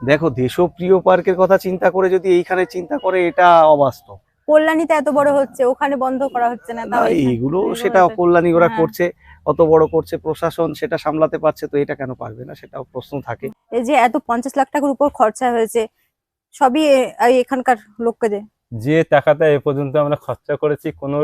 দেখো দেশপ্রিয় পার্কের কথা চিন্তা করে যদি এইখানে চিন্তা করে এটা অবাস্তব। কল্যাণীতে এত বড় হচ্ছে ওখানে বন্ধ করা হচ্ছে না না তাও এইগুলো এগুলো সেটা কল্যাণী ওরা হ্যাঁ। করছে অত বড় করছে প্রশাসন সেটা সামলাতে পারছে তো এটা কেন পারবে না সেটাও প্রশ্ন থাকে। এই যে এত পঞ্চাশ লাখ টাকার উপর খরচা হয়েছে সবই এই এখানকার লোককে দে। যে টাকাটা এ পর্যন্ত আমরা খরচা করেছি কোনো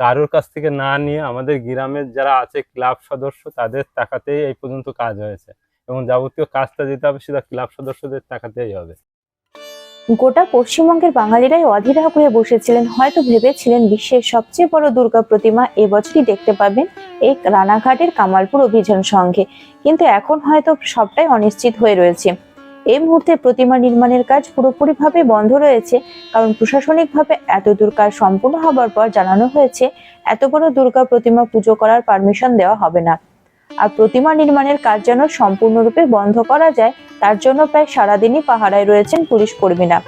কারোর কাছ থেকে না নিয়ে আমাদের গ্রামের যারা আছে ক্লাব সদস্য তাদের টাকাতেই এই পর্যন্ত কাজ হয়েছে। এবং যাবতীয় কাজটা যেটা হবে সেটা ক্লাব সদস্যদের টাকাতেই হবে। গোটা পশ্চিমবঙ্গের বাঙালিরাই অধীর হয়ে বসেছিলেন। হয়তো ভেবেছিলেন বিশ্বের সবচেয়ে বড় দুর্গা প্রতিমা এবছরই দেখতে পাবেন এই রানাঘাটের কামালপুর অভিযান সঙ্গে। কিন্তু এখন হয়তো সবটাই অনিশ্চিত হয়ে রয়েছে। এই মুহূর্তে প্রতিমা নির্মাণের কাজ পুরোপুরিভাবে বন্ধ রয়েছে, কারণ প্রশাসনিকভাবে এত দূর কাজ সম্পূর্ণ হবার পর জানানো হয়েছে, এত বড় দুর্গা প্রতিমা পুজো করার পারমিশন দেওয়া হবে না। আর প্রতিমা নির্মাণের কাজ যেন সম্পূর্ণরূপে বন্ধ করা যায়, তার জন্য প্রায় সারাদিনই পাহারায় রয়েছেন পুলিশ কর্মীরা।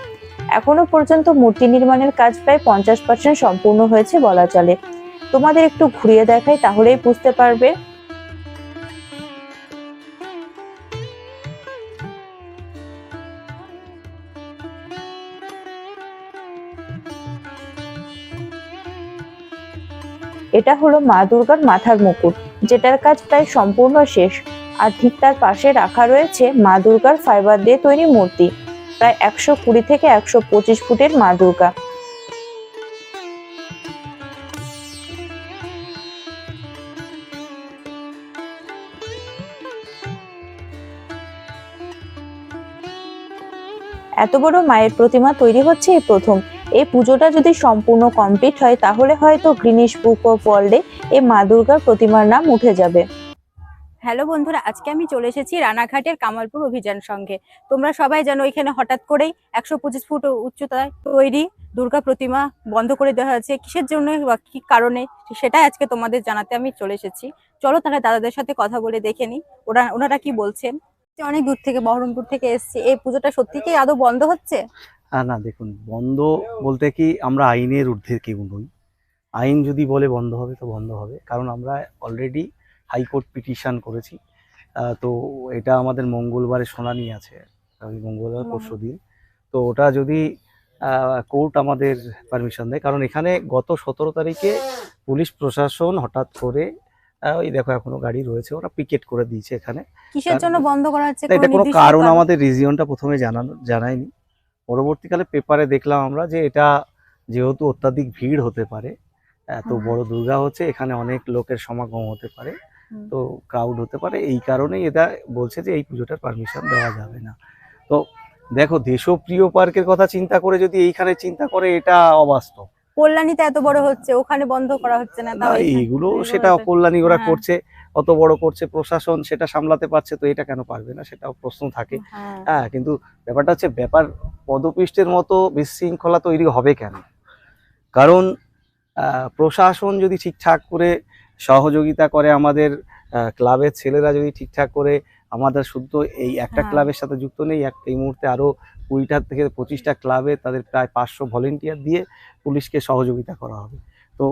এখনও পর্যন্ত মূর্তি নির্মাণের কাজ প্রায় পঞ্চাশ পার্সেন্ট সম্পূর্ণ হয়েছে বলা চলে। তোমাদের একটু ঘুরিয়ে দেখাই, তাহলেই বুঝতে পারবে এটা হলো মা দুর্গার মাথার মুকুট, যেটার কাজ প্রায় সম্পূর্ণ শেষ। আর ঠিক তার পাশে রাখা রয়েছে মা দুর্গার ফাইবার দিয়ে তৈরি মূর্তি, প্রায় একশো কুড়ি থেকে একশো পঁচিশ ফুটের মা দুর্গা। এত বড় মায়ের প্রতিমা তৈরি হচ্ছে এই প্রথম। এই পুজোটা যদি সম্পূর্ণ কমপ্লিট হয় তাহলে হয়তো গ্রিনিশ বুক অফ ওয়ার্ল্ডে এই মা দুর্গার প্রতিমার নাম উঠে যাবে। হ্যালো বন্ধুরা আজকে আমি চলে এসেছি রানাঘাটের কামালপুর অভিযান সঙ্গে। তোমরা সবাই জানো এখানে হঠাৎ করেই একশো পঁচিশ ফুট উচ্চতায় তৈরি দুর্গা প্রতিমা বন্ধ করে দেওয়া হয়েছে। কিসের জন্য বা কি কারণে? সেটাই আজকে তোমাদের জানাতে আমি চলে এসেছি। চলো তাহলে দাদাদের সাথে কথা বলে দেখে নিই ওরা ওনারা কি বলছেন? অনেক দূর থেকে বহরমপুর থেকে এসেছি। এই পুজোটা সত্যি কি আদৌ বন্ধ হচ্ছে? না দেখুন বন্ধ বলতে কি আমরা আইনের ঊর্ধ্বে কেউ নই। আইন যদি বলে বন্ধ হবে তো বন্ধ হবে। কারণ আমরা অলরেডি হাইকোর্ট পিটিশন করেছি। তো এটা আমাদের মঙ্গলবারে শুনানি আছে। মঙ্গলবার। পরশু দিন। তো ওটা যদি কোর্ট আমাদের পারমিশন দেয়। কারণ এখানে গত সতেরো তারিখে পুলিশ প্রশাসন হঠাৎ করে ওই দেখো এখনও গাড়ি রয়েছে ওরা পিকেট করে দিয়েছে এখানে। কিসের জন্য বন্ধ করা হচ্ছে? এটা কোনো কারণ আমাদের রিজিয়নটা প্রথমে জানানো জানায়নি। পরবর্তীকালে পেপারে দেখলাম আমরা যে এটা যেহেতু অত্যাধিক ভিড় হতে পারে এত বড় দুর্গা হচ্ছে এখানে অনেক লোকের সমাগম হতে পারে তো ক্রাউড হতে পারে এই কারণেই এটা বলছে যে এই পুজোটার পারমিশন দেওয়া যাবে না। তো দেখো দেশপ্রিয় পার্কের কথা চিন্তা করে যদি এইখানে চিন্তা করে এটা অবাস্তব। কল্যাণীতে এত বড় হচ্ছে ওখানে বন্ধ করা হচ্ছে না এইগুলো এগুলো সেটা কল্যাণী ওরা হ্যাঁ। করছে। অত বড় করছে প্রশাসন সেটা সামলাতে পারছে তো এটা কেন পারবে না? সেটাও প্রশ্ন থাকে। হ্যাঁ। হ্যাঁ কিন্তু ব্যাপারটা হচ্ছে ব্যাপার পদপৃষ্ঠের মতো বিশৃঙ্খলা তৈরি হবে কেন? কারণ প্রশাসন যদি ঠিকঠাক করে সহযোগিতা করে আমাদের ক্লাবের ছেলেরা যদি ঠিকঠাক করে আমাদের শুদ্ধ এই একটা হ্যাঁ। ক্লাবের সাথে যুক্ত নেই এক এই মুহূর্তে আরও কুড়িটা থেকে পঁচিশটা ক্লাবে তাদের প্রায় পাঁচশো ভলেন্টিয়ার দিয়ে পুলিশকে সহযোগিতা করা হবে। তো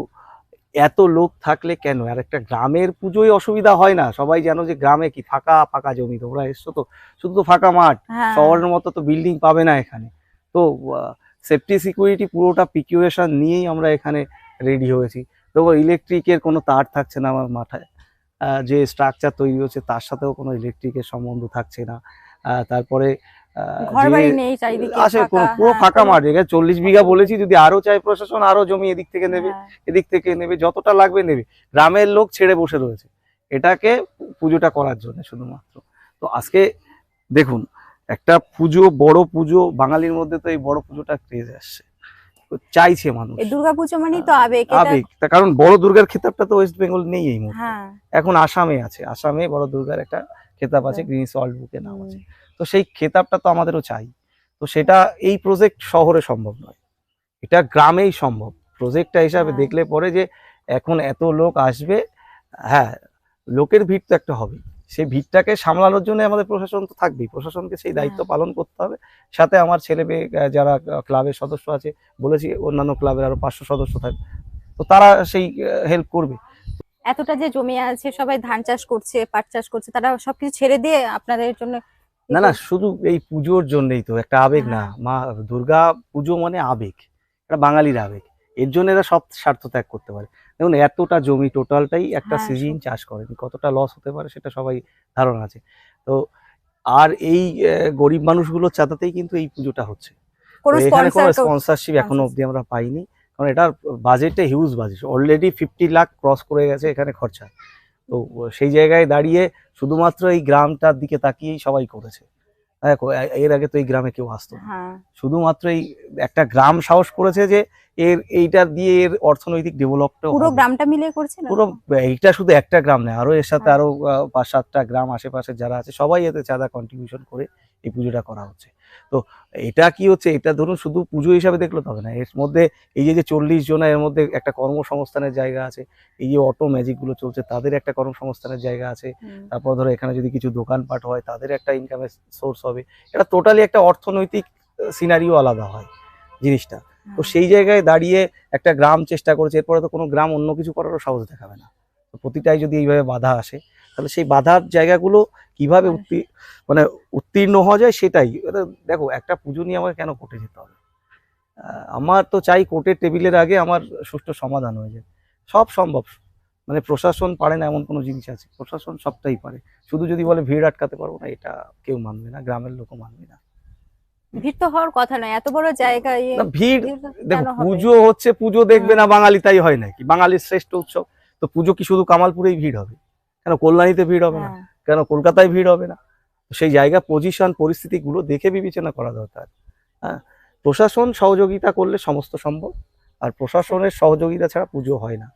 এত লোক থাকলে কেন? আর একটা গ্রামের পুজোয় অসুবিধা হয় না? সবাই জানো যে গ্রামে কি ফাঁকা ফাঁকা জমি তোমরা এসছো তো? শুধু তো ফাঁকা মাঠ হ্যাঁ। শহরের মতো তো বিল্ডিং পাবে না এখানে। তো সেফটি সিকিউরিটি পুরোটা পিকিউরেশন নিয়েই আমরা এখানে রেডি হয়েছি। দেখো ইলেকট্রিকের কোনো তার থাকছে না আমার মাথায়। যে স্ট্রাকচার তৈরি হচ্ছে তার সাথেও কোনো ইলেকট্রিকের সম্বন্ধ থাকছে না। তারপরে আসে পুরো হ্যাঁ, ফাঁকা কোনো- মাঠ এখানে চল্লিশ বিঘা বলেছি যদি আরও চাই প্রশাসন আরও জমি এদিক থেকে নেবে হ্যাঁ, এদিক থেকে নেবে যতটা লাগবে নেবে। গ্রামের লোক ছেড়ে বসে রয়েছে। এটাকে পুজোটা করার জন্য শুধুমাত্র। তো আজকে দেখুন একটা পুজো বড় পুজো বাঙালির মধ্যে তো এই বড় পুজোটা ক্রেজ আসছে। তো চাইছে মানুষ। দুর্গাপুজো মানেই তো আবেগ আবেগ। তার কারণ বড় দুর্গার খেতাবটা তো ওয়েস্ট বেঙ্গল নেই এই মুহূর্তে। হ্যাঁ। এখন আসামে আছে। আসামে বড় দুর্গার একটা খেতাব আছে হ্যাঁ। গ্রিনিস ওয়ার্ল্ড বুকে নাম আছে। তো সেই খেতাবটা তো আমাদেরও চাই। তো সেটা এই প্রজেক্ট শহরে সম্ভব নয়। এটা গ্রামেই সম্ভব। প্রজেক্টটা হিসাবে হ্যাঁ। দেখলে পরে যে এখন এত লোক আসবে হ্যাঁ লোকের ভিড় তো একটা হবে সেই ভিড়টাকে সামলানোর জন্য আমাদের প্রশাসন তো থাকবেই। প্রশাসনকে সেই দায়িত্ব হ্যাঁ। পালন করতে হবে। সাথে আমার ছেলে মেয়ে যারা ক্লাবের সদস্য আছে বলেছি অন্যান্য ক্লাবের আরও পাঁচশো সদস্য থাকবে তো তারা সেই হেল্প করবে। এতটা যে জমি আছে সবাই ধান চাষ করছে পাট চাষ করছে তারা সবকিছু ছেড়ে দিয়ে আপনাদের জন্য না না শুধু এই পুজোর জন্যই তো একটা আবেগ না। হ্যাঁ। মা দুর্গা পুজো মানে আবেগ এটা বাঙালির আবেগ। এর জন্য এরা সব স্বার্থ ত্যাগ করতে পারে। দেখুন এতটা জমি টোটালটাই একটা হ্যাঁ, সিজন চাষ করেন কতটা লস হতে পারে সেটা সবাই ধারণা আছে। তো আর এই গরিব মানুষগুলোর চাঁদাতেই কিন্তু এই পুজোটা হচ্ছে। এখানে কোনো স্পন্সর স্পন্সরশিপ এখনও অবধি আমরা পাইনি। কারণ এটার বাজেটটা huge budget already fifty lakh cross করে গেছে এখানে খরচা। তো সেই জায়গায় দাঁড়িয়ে শুধুমাত্র এই গ্রামটার দিকে তাকিয়েই সবাই করেছে। দেখো এর আগে তো এই গ্রামে কেউ আসতো না। হ্যাঁ। শুধুমাত্র এই একটা গ্রাম সাহস করেছে যে এর এইটা দিয়ে এর অর্থনৈতিক ডেভেলপটা পুরো গ্রামটা মিলে করছে না? পুরো এইটা শুধু একটা গ্রাম নয় আরও এর সাথে হ্যাঁ। আরও পাঁচ সাতটা গ্রাম আশেপাশে যারা আছে সবাই এতে চাঁদা কন্ট্রিবিউশন করে এই পুজোটা করা হচ্ছে। তো এটা কি হচ্ছে? এটা ধরুন শুধু পুজো হিসাবে দেখলে তো হবে না। এর মধ্যে এই যে যে চল্লিশ জনের এর মধ্যে একটা কর্মসংস্থানের জায়গা আছে এই যে অটো ম্যাজিকগুলো চলছে তাদের একটা কর্মসংস্থানের জায়গা আছে। তারপর ধরো এখানে যদি কিছু দোকানপাট হয় তাদের একটা ইনকামের সোর্স হবে। এটা টোটালি একটা অর্থনৈতিক সিনারিও আলাদা হয় জিনিসটা। তো। সেই জায়গায় দাঁড়িয়ে একটা গ্রাম চেষ্টা করেছে এরপরে তো কোনো গ্রাম অন্য কিছু করারও সাহস দেখাবে না। তো প্রতিটাই যদি এইভাবে বাধা আসে তাহলে সেই বাধার জায়গাগুলো কীভাবে হ্যাঁ। মানে উত্তীর্ণ হওয়া যায় সেটাই। দেখো একটা পুজো নিয়ে আমাকে কেন কোর্টে যেতে হবে? আমার তো চাই কোর্টের টেবিলের আগে আমার সুষ্ঠু সমাধান হয়ে যায়। সব সম্ভব। মানে প্রশাসন পারে না এমন কোনো জিনিস আছে। প্রশাসন সবটাই পারে। শুধু যদি বলে ভিড় আটকাতে পারব না এটা কেউ মানবে না গ্রামের লোকও মানবে না। ভিড় তো হওয়ার কথা নয় এত বড় জায়গায় ভিড় দেখো পুজো হচ্ছে পুজো দেখবে না বাঙালি তাই হয় নাকি? বাঙালির শ্রেষ্ঠ উৎসব। তো পুজো কি শুধু কামালপুরেই ভিড় হবে? কেন কল্যাণীতে ভিড় হবে না? হ্যাঁ। কেন কলকাতায় ভিড় হবে না? সেই জায়গা পজিশন পরিস্থিতিগুলো দেখে বিবেচনা করা দরকার। হ্যাঁ? প্রশাসন সহযোগিতা করলে সমস্ত সম্ভব, আর প্রশাসনের সহযোগিতা ছাড়া পুজো হয় না।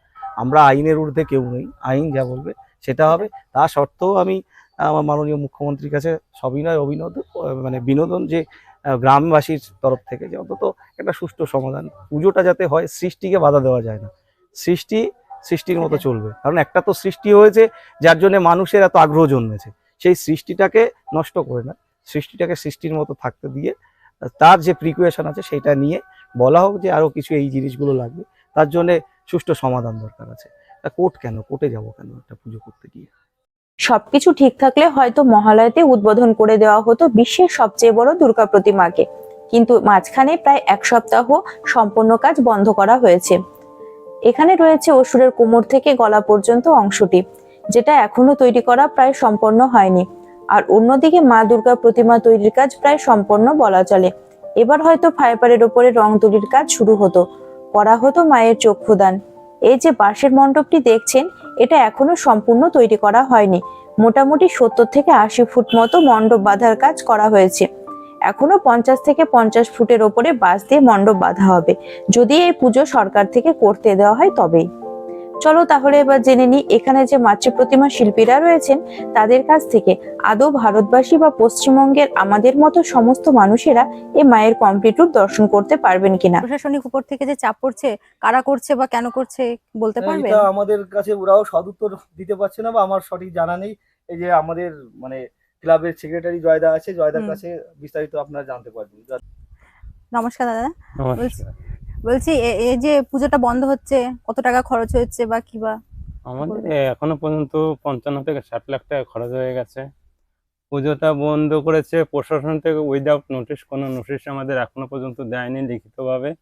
আমরা আইনের ঊর্ধ্বে কেউ নই, আইন যা বলবে সেটা হবে। তা সত্ত্বেও আমি, আমার মাননীয় মুখ্যমন্ত্রীর কাছে সবিনয় অভিনন্দন মানে বিনোদন যে গ্রামবাসীর তরফ থেকে যে অন্তত একটা সুষ্ঠু সমাধান। পুজোটা যাতে হয়, সৃষ্টিকে বাধা দেওয়া যায় না। সৃষ্টি সৃষ্টির মতো চলবে। কারণ একটা তো সৃষ্টি হয়েছে যার জন্য মানুষের এত আগ্রহ জন্মেছে। সেই সৃষ্টিটাকে নষ্ট করে না। সৃষ্টিটাকে সৃষ্টির মতো থাকতে দিয়ে তার যে প্রিকুয়েশন আছে সেটা নিয়ে বলা হোক যে আরও কিছু এই জিনিসগুলো লাগবে তার জন্য সুষ্ঠু সমাধান দরকার আছে। তা কোর্ট কেন? কোর্টে যাব কেন একটা পুজো করতে গিয়ে? সবকিছু ঠিক থাকলে হয়তো মহালয়াতে উদ্বোধন করে দেওয়া হতো বিশ্বের সবচেয়ে বড় দুর্গা প্রতিমাকে। কিন্তু মাঝখানে প্রায় এক সপ্তাহ সম্পূর্ণ কাজ বন্ধ করা হয়েছে। এখানে রয়েছে অসুরের কোমর থেকে গলা পর্যন্ত অংশটি, যেটা এখনও তৈরি করা প্রায় সম্পন্ন হয়নি। আর অন্যদিকে মা দুর্গা প্রতিমা তৈরির কাজ প্রায় সম্পন্ন বলা চলে। এবার হয়তো ফাইবারের ওপরে রং তুলির কাজ শুরু হতো, করা হতো মায়ের চক্ষুদান। এই যে বাঁশের মণ্ডপটি দেখছেন, এটা এখনও সম্পূর্ণ তৈরি করা হয়নি। মোটামুটি সত্তর থেকে আশি ফুট মতো মণ্ডপ বাঁধার কাজ করা হয়েছে। এখনও পঞ্চাশ থেকে পঞ্চাশ ফুটের ওপরে বাঁশ দিয়ে মণ্ডপ বাঁধা হবে। যদি এই পুজো সরকার থেকে করতে দেওয়া হয় তবেই। চলো তাহলে এবার জেনে নিই এখানে যে মাতৃ প্রতিমা শিল্পীরা রয়েছেন তাদের কাছ থেকে আদৌ ভারতবাসী বা পশ্চিমবঙ্গের আমাদের মতো সমস্ত মানুষেরা এই মায়ের কমপ্লিট রূপ দর্শন করতে পারবেন কিনা? প্রশাসনিক উপর থেকে যে চাপ পড়ছে কারা করছে বা কেন করছে বলতে পারবে আমাদের কাছে ওরাও সদুত্তর দিতে পারছে না বা আমার সঠিক জানা নেই। এই যে আমাদের মানে ক্লাবের সেক্রেটারি জয়দা আছে জয়দার কাছে বিস্তারিত আপনারা জানতে পারবেন। নমস্কার দাদা। বলছি বলছি এই যে পুজোটা বন্ধ হচ্ছে কত টাকা খরচ হচ্ছে বা কি বা আমাদের এখনও পর্যন্ত পঞ্চান্ন থেকে ষাট লাখ টাকা খরচ হয়ে গেছে। পুজোটা বন্ধ করেছে প্রশাসন থেকে উইদাউট নোটিশ কোনো নোটিশ আমাদের এখনও পর্যন্ত দেয়নি লিখিতভাবে।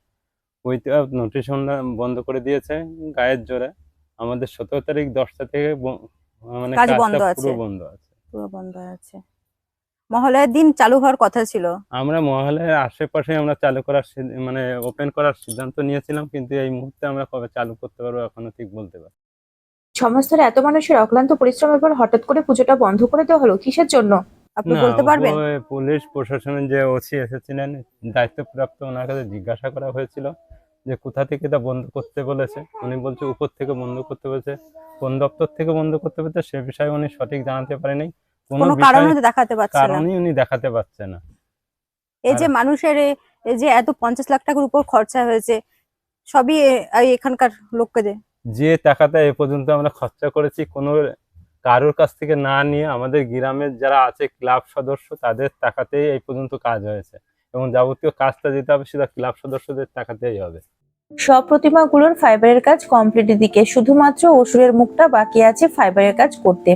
উইদাউট নোটিশ বন্ধ করে দিয়েছে গায়ের জোরে। আমাদের সতেরো তারিখ দশটা থেকে ব- মানে কাজ কাজটা বন্ধ আছে। পুরো বন্ধ আছে। পুরো বন্ধ আছে। মহালয়ার দিন চালু হওয়ার কথা ছিল। আমরা মহলের আশেপাশে আমরা চালু করার মানে ওপেন করার সিদ্ধান্ত নিয়েছিলাম কিন্তু এই মুহূর্তে আমরা কবে চালু করতে পারব এখনও ঠিক বলতে পারব না। সমস্তর এত মানুষের অক্লান্ত পরিশ্রমের পর হঠাৎ করে পুজোটা বন্ধ করে দেওয়া হলো কিসের জন্য? আপনি বলতে পারবেন? ওই পুলিশ প্রশাসনের যে ওসি এসেছিলেন দায়িত্বপ্রাপ্ত ওনার কাছে জিজ্ঞাসা করা হয়েছিল। যে কোথা থেকে এটা বন্ধ করতে বলেছে উনি বলছে উপর থেকে বন্ধ করতে বলেছে কোন দপ্তর থেকে বন্ধ করতে বলেছে সে বিষয়ে উনি সঠিক জানাতে পারেনি কোনো কারণ দেখাতে পারছে না। কারণই উনি দেখাতে পারছে না। এই যে মানুষের এই যে এত পঞ্চাশ লাখ টাকার উপর খরচা হয়েছে সবই এখানকার লোককে যে টাকাটা এ পর্যন্ত আমরা খরচা করেছি কোনো কারোর কাছ থেকে না নিয়ে আমাদের গ্রামের যারা আছে ক্লাব সদস্য তাদের টাকাতেই এই পর্যন্ত কাজ হয়েছে। এবং যাবতীয় কাজটা যেতে হবে সেটা ক্লাব সদস্যদের টাকাতেই হবে। সব প্রতিমাগুলোর ফাইবারের কাজ কমপ্লিট দিকে, শুধুমাত্র অসুরের মুখটা বাকি আছে ফাইবারের কাজ করতে।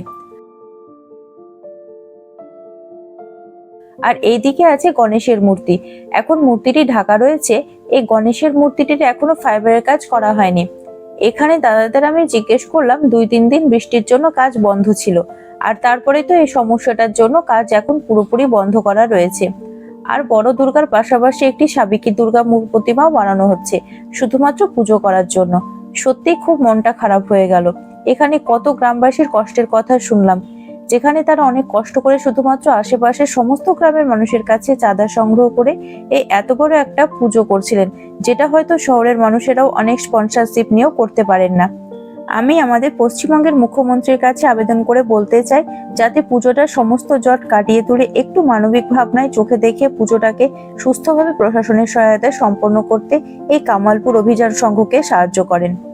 আর এইদিকে আছে গণেশের মূর্তি। এখন মূর্তিটি ঢাকা রয়েছে, এই গণেশের মূর্তিটির এখনও ফাইবারের কাজ করা হয়নি। এখানে দাদাদের আমি জিজ্ঞেস করলাম, দুই তিন দিন বৃষ্টির জন্য কাজ বন্ধ ছিল। আর তারপরে তো এই সমস্যাটার জন্য কাজ এখন পুরোপুরি বন্ধ করা রয়েছে। আর বড় দুর্গার পাশাপাশি একটি সাবিকি দুর্গা মূর প্রতিমাও বানানো হচ্ছে, শুধুমাত্র পুজো করার জন্য। সত্যি খুব মনটা খারাপ হয়ে গেল। এখানে কত গ্রামবাসীর কষ্টের কথা শুনলাম, যেখানে তারা অনেক কষ্ট করে শুধুমাত্র আশেপাশের সমস্ত গ্রামের মানুষের কাছে চাঁদা সংগ্রহ করে এই এত বড় একটা পুজো করছিলেন, যেটা হয়তো শহরের মানুষেরাও অনেক স্পন্সরশিপ নিয়েও করতে পারেন না। আমি আমাদের পশ্চিমবঙ্গের মুখ্যমন্ত্রীর কাছে আবেদন করে বলতে চাই, যাতে পুজোটার সমস্ত জট কাটিয়ে তুলে একটু মানবিক ভাবনায় চোখে দেখে পুজোটাকে সুস্থভাবে প্রশাসনের সহায়তায় সম্পন্ন করতে এই কামালপুর অভিযান সংঘকে সাহায্য করেন।